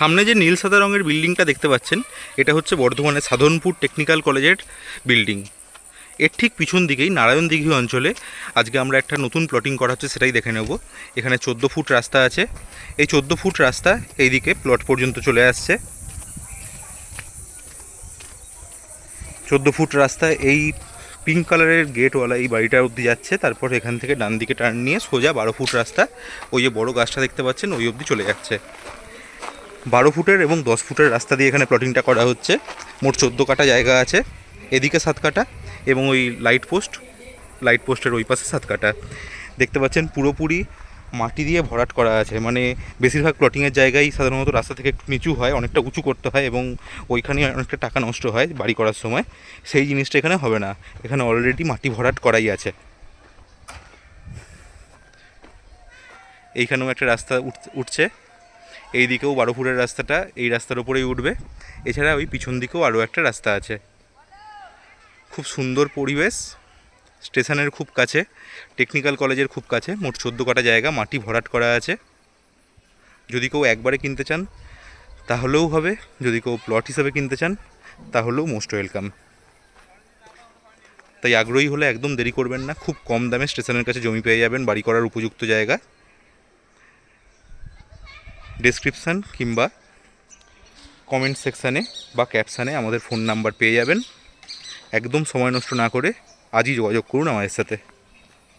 সামনে যে নীল সাদা রঙের বিল্ডিংটা দেখতে পাচ্ছেন, এটা হচ্ছে বর্ধমানের সাধনপুর টেকনিক্যাল কলেজের বিল্ডিং। এর ঠিক পিছন দিকেই নারায়ণ দিঘি অঞ্চলে আজকে আমরা একটা নতুন প্লটিং করা হচ্ছে, সেটাই দেখে নেব। এখানে চোদ্দ ফুট রাস্তা আছে। এই চোদ্দ ফুট রাস্তা এইদিকে প্লট পর্যন্ত চলে আসছে। চোদ্দ ফুট রাস্তা এই পিঙ্ক কালারের গেটওয়ালা এই বাড়িটা অবধি যাচ্ছে, তারপর এখান থেকে ডান দিকে টার্ন নিয়ে সোজা বারো ফুট রাস্তা, ওই যে বড় গাছটা দেখতে পাচ্ছেন, ওই অবধি চলে যাচ্ছে। বারো ফুটের এবং দশ ফুটের রাস্তা দিয়ে এখানে প্লটিংটা করা হচ্ছে। মোট চোদ্দ কাটা জায়গা আছে। এদিকে সাত কাটা এবং ওই লাইট পোস্ট লাইট পোস্টের ওই পাশে সাত কাটা। দেখতে পাচ্ছেন পুরোপুরি মাটি দিয়ে ভরাট করা আছে। মানে বেশিরভাগ প্লটিংয়ের জায়গায় সাধারণত রাস্তা থেকে একটু নিচু হয়, অনেকটা উঁচু করতে হয় এবং ওইখানে অনেকটা টাকা নষ্ট হয় বাড়ি করার সময়। সেই জিনিসটা এখানে হবে না। এখানে অলরেডি মাটি ভরাট করাই আছে। এইখানেও একটা রাস্তা উঠ- উঠছে। এই দিকেও বারো ফুটের রাস্তাটা, এই রাস্তার ওপরেই উঠবে। এছাড়া ওই পিছন দিকেও আরও একটা রাস্তা আছে। খুব সুন্দর পরিবেশ, স্টেশনের খুব কাছে, টেকনিক্যাল কলেজের খুব কাছে, মোট চোদ্দ কাটা জায়গা, মাটি ভরাট করা আছে। যদি কেউ একবারে কিনতে চান, তাহলেও হবে। যদি কেউ প্লট হিসাবে কিনতে চান, তাহলেও মোস্ট ওয়েলকাম। তাই আগ্রহী হলে একদম দেরি করবেন না। খুব কম দামে স্টেশনের কাছে জমি পেয়ে যাবেন, বাড়ি করার উপযুক্ত জায়গা। ডেসক্রিপশান কিংবা কমেন্ট সেকশানে বা ক্যাপশানে আমাদের ফোন নাম্বার পেয়ে যাবেন। একদম সময় নষ্ট না করে আজই যোগাযোগ করুন আমাদের সাথে।